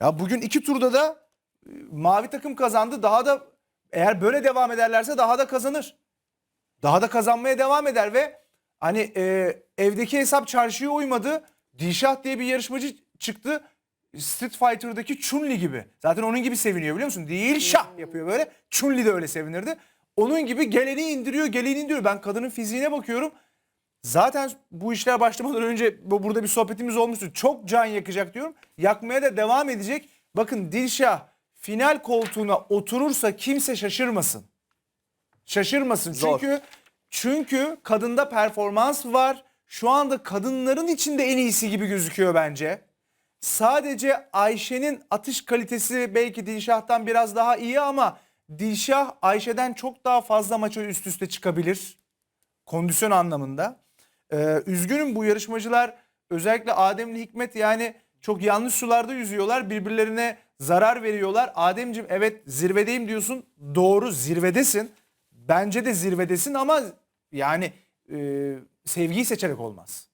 Ya bugün iki turda da e, mavi takım kazandı. Daha da eğer böyle devam ederlerse daha da kazanır. Daha da kazanmaya devam eder ve hani e, evdeki hesap çarşıya uymadı. Dilşah diye bir yarışmacı çıktı. Street Fighter'daki Chun-Li gibi. Zaten onun gibi seviniyor biliyor musun? Dilşah yapıyor böyle. Chun-Li de öyle sevinirdi. Onun gibi geleni indiriyor, geleni indiriyor. Ben kadının fiziğine bakıyorum. Zaten bu işler başlamadan önce bu- burada bir sohbetimiz olmuştu. Çok can yakacak diyorum. Yakmaya da devam edecek. Bakın Dilşah final koltuğuna oturursa kimse şaşırmasın. Şaşırmasın. Zor. Çünkü çünkü kadında performans var. Şu anda kadınların içinde en iyisi gibi gözüküyor bence. Sadece Ayşe'nin atış kalitesi belki Dilşah'tan biraz daha iyi ama Dilşah Ayşe'den çok daha fazla maça üst üste çıkabilir. Kondisyon anlamında. Ee, üzgünüm bu yarışmacılar özellikle Adem'le Hikmet yani çok yanlış sularda yüzüyorlar. Birbirlerine zarar veriyorlar. Ademciğim evet zirvedeyim diyorsun. Doğru zirvedesin. Bence de zirvedesin ama yani e, sevgiyi seçerek olmaz.